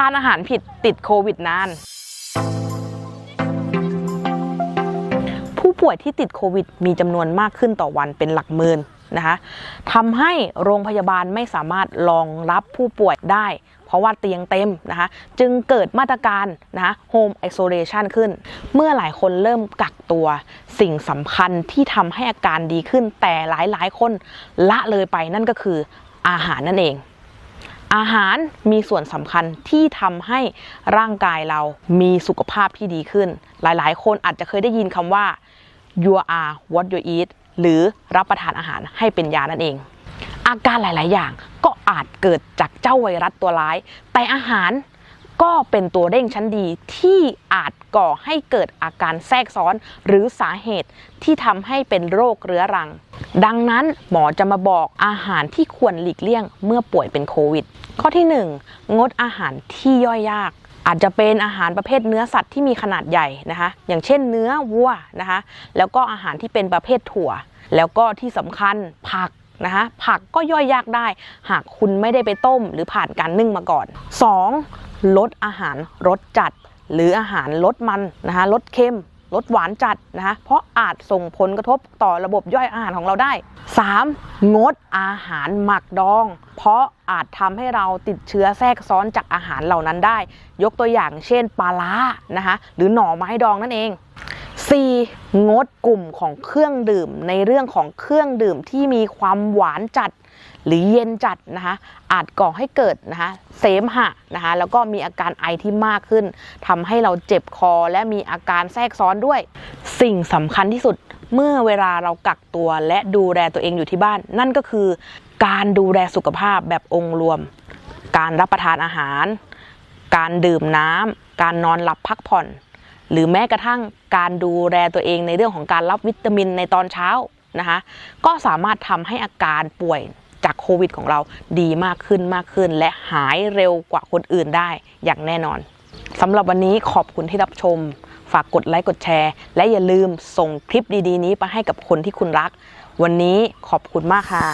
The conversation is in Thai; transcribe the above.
ทานอาหารผิดติดโควิดนาน ผู้ป่วยที่ติดโควิดมีจำนวนมากขึ้นต่อวันเป็นหลักหมื่นนะคะทำให้โรงพยาบาลไม่สามารถรองรับผู้ป่วยได้ เพราะว่าเตียงเต็มนะคะจึงเกิดมาตรการนะคะ home isolation ขึ้น เมื่อหลายคนเริ่มกักตัวสิ่งสำคัญที่ทำให้อาการดีขึ้น แต่หลายๆ คนละเลยไปนั่นก็คืออาหารนั่นเอง อาหารมีส่วนสำคัญที่ทำให้ร่างกายเรามีสุขภาพที่ดีขึ้น หลายๆ คนอาจจะเคยได้ยินคำว่า you are what you eat หรือรับประทานอาหารให้เป็นยานั่นเอง อาการหลาย ๆ อย่างก็อาจเกิดจากเจ้าไวรัสตัวร้าย แต่อาหาร ก็เป็นตัวเร่งชั้นดีที่อาจก่อให้เกิดอาการแทรกซ้อนหรือสาเหตุที่ทำให้เป็นโรคเรื้อรัง ดังนั้นหมอจะมาบอกอาหารที่ควรหลีกเลี่ยงเมื่อป่วยเป็นโควิด ข้อที่ 1 งดอาหารที่ย่อยยาก อาจจะเป็นอาหารประเภทเนื้อสัตว์ที่มีขนาดใหญ่นะคะ อย่างเช่นเนื้อวัวนะคะ แล้วก็อาหารที่เป็นประเภทถั่ว แล้วก็ที่สำคัญผักนะคะผักก็ย่อยยากได้ หากคุณไม่ได้ไปต้มหรือผ่านการนึ่งมาก่อน 2. ลดอาหารรสจัด หรืออาหารลดมันนะคะลดเค็มลดหวานจัดนะคะเพราะอาจส่งผลกระทบต่อระบบย่อยอาหารของเราได้ 3. งดอาหารหมักดอง เพราะอาจทำให้เราติดเชื้อแทรกซ้อนจากอาหารเหล่านั้นได้ ยกตัวอย่างเช่นปลาร้านะคะหรือหน่อไม้ดองนั่นเอง 4. งดกลุ่มของเครื่องดื่มในเรื่องของเครื่องดื่มที่มีความหวานจัด หรือเย็นจัดนะคะอาจก่อให้เกิดนะคะเสมหะนะคะแล้วก็มีอาการไอที่มากขึ้นทำให้เราเจ็บคอและมีอาการแทรกซ้อนด้วย สิ่งสำคัญที่สุดเมื่อเวลาเรากักตัวและดูแลตัวเองอยู่ที่บ้าน นั่นก็คือการดูแลสุขภาพแบบองค์รวม การรับประทานอาหาร การดื่มน้ำการนอนหลับพักผ่อน หรือแม้กระทั่งการดูแลตัวเองในเรื่องของการรับวิตามินในตอนเช้านะคะก็สามารถทำให้อาการป่วย จากโควิดของเราดีมากขึ้นมากขึ้น และหายเร็วกว่าคนอื่นได้อย่างแน่นอนสำหรับวันนี้ขอบคุณที่รับชม ฝากกดไลค์กดแชร์ และอย่าลืมส่งคลิปดีๆ นี้ไปให้กับคนที่คุณรัก วันนี้ขอบคุณมากค่ะ